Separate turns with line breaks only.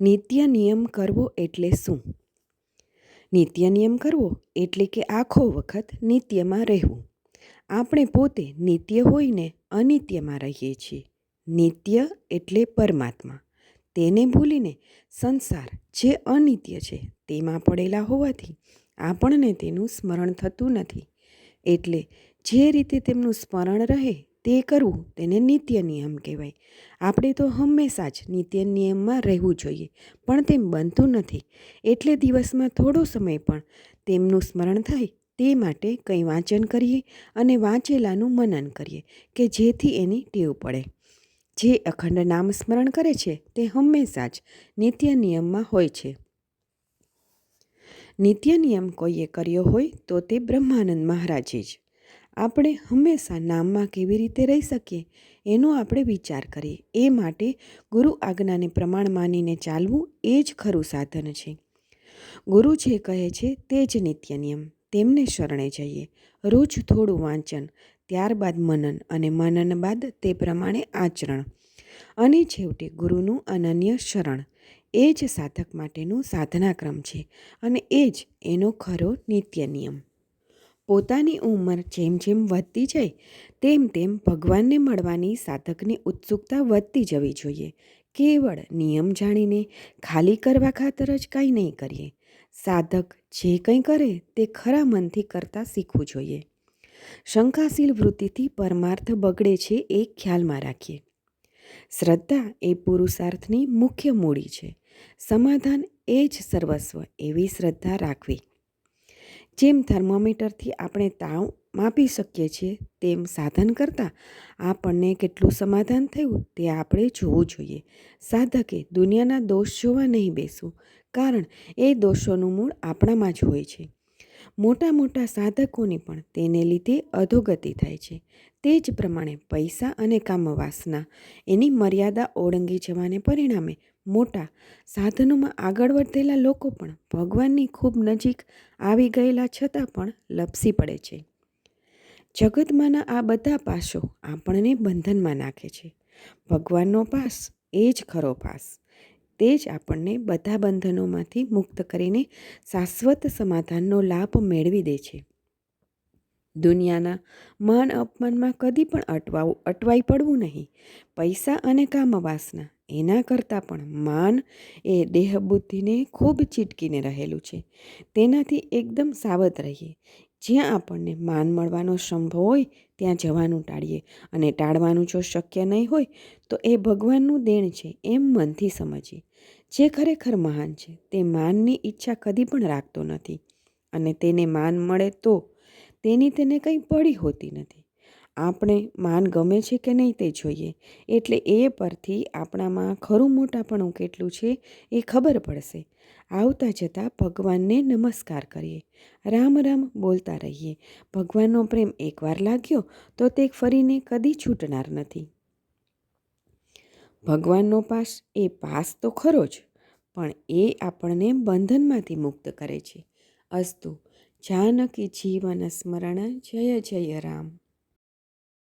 નિત્ય નિયમ કરવો એટલે શું? નિત્ય નિયમ કરવો એટલે કે આખો વખત નિત્યમાં રહેવું. આપણે પોતે નિત્ય હોઈને અનિત્યમાં રહીએ છીએ. નિત્ય એટલે પરમાત્મા. તેને ભૂલીને સંસાર જે અનિત્ય છે તેમાં પડેલા હોવાથી આપણને તેનું સ્મરણ થતું નથી. એટલે જે રીતે તેમનું સ્મરણ રહે તે કરવું તેને નિત્ય નિયમ કહેવાય. આપણે તો હંમેશા જ નિત્ય નિયમમાં રહેવું જોઈએ, પણ તેમ બનતું નથી. એટલે દિવસમાં થોડો સમય પણ તેમનું સ્મરણ થાય તે માટે કંઈ વાંચન કરીએ અને વાંચેલાનું મનન કરીએ, કે જેથી એની ટેવ પડે. જે અખંડ નામ સ્મરણ કરે છે તે હંમેશા જ નિત્ય નિયમમાં હોય છે. નિત્ય નિયમ કોઈએ કર્યો હોય તો તે બ્રહ્માનંદ મહારાજે જ. આપણે હંમેશા નામમાં કેવી રીતે રહી શકીએ એનો આપણે વિચાર કરીએ. એ માટે ગુરુ આજ્ઞાને પ્રમાણ માનીને ચાલવું એ જ ખરું સાધન છે. ગુરુ જે કહે છે તે જ નિત્ય નિયમ. તેમને શરણે જઈએ. રોજ થોડું વાંચન, ત્યારબાદ મનન અને મનન બાદ તે પ્રમાણે આચરણ. અને છેવટે ગુરુનું અનન્ય શરણ. એ જ સાધક માટેનું સાધનાક્રમ છે અને એ જ એનો ખરો નિત્ય નિયમ. પોતાની ઉંમર જેમ જેમ વધતી જાય, તેમ તેમ ભગવાનને મળવાની સાધકની ઉત્સુકતા વધતી જવી જોઈએ. કેવળ નિયમ જાણીને ખાલી કરવા ખાતર જ કાંઈ નહીં કરીએ. સાધક જે કંઈ કરે તે ખરા મનથી કરતાં શીખવું જોઈએ. શંકાશીલ વૃત્તિથી પરમાર્થ બગડે છે એ ખ્યાલમાં રાખીએ. શ્રદ્ધા એ પુરુષાર્થની મુખ્ય મૂડી છે. સમાધાન એ જ સર્વસ્વ એવી શ્રદ્ધા રાખવી. જેમ થર્મોમીટરથી આપણે તાવ માપી શકીએ છીએ, તેમ સાધન કરતાં આપણને કેટલું સમાધાન થયું તે આપણે જોવું જોઈએ. સાધકે દુનિયાના દોષ જોવા નહીં બેસવું, કારણ એ દોષોનું મૂળ આપણામાં જ હોય છે. મોટા મોટા સાધકોની પણ તેને લીધે અધોગતિ થાય છે. તે જ પ્રમાણે પૈસા અને કામવાસના એની મર્યાદા ઓળંગી જવાને પરિણામે મોટા સાધનોમાં આગળ વધેલા લોકો પણ ભગવાનની ખૂબ નજીક આવી ગયેલા છતાં પણ લપસી પડે છે. જગતમાંના આ બધા પાસો આપણને બંધનમાં નાખે છે. ભગવાનનો પાસ એ જ ખરો પાસ. તે જ આપણને બધા બંધનોમાંથી મુક્ત કરીને શાશ્વત સમાધાનનો લાભ મેળવી દે છે. દુનિયાના માન અપમાનમાં કદી પણ અટવાવું અટવાઈ પડવું નહીં. પૈસા અને કામવાસના એના કરતાં પણ માન એ દેહ બુદ્ધિને ખૂબ ચીટકીને રહેલું છે. તેનાથી એકદમ સાવધ રહીએ. જ્યાં આપણને માન મળવાનો સંભવ હોય, ત્યાં જવાનું ટાળીએ. અને ટાળવાનું જો શક્ય નહીં હોય, તો એ ભગવાનનું દેણ છે એમ મનથી સમજીએ. જે ખરેખર મહાન છે, તે માનની ઈચ્છા કદી પણ રાખતો નથી. અને તેને માન મળે તો તેની તેને કંઈ પડી હોતી નથી. આપણે માન ગમે છે કે નહીં તે જોઈએ. એટલે એ પરથી આપણામાં ખરું મોટાપણું કેટલું છે એ ખબર પડશે. આવતા જતાં ભગવાનને નમસ્કાર કરીએ. રામ રામ બોલતા રહીએ. ભગવાનનો પ્રેમ એકવાર લાગ્યો તો તે ફરીને કદી છૂટનાર નથી. ભગવાનનો પાસ એ પાસ તો ખરો જ, પણ એ આપણને બંધનમાંથી મુક્ત કરે છે. અસ્તુ, જાનકી જીવન સ્મરણ, જય જય રામ.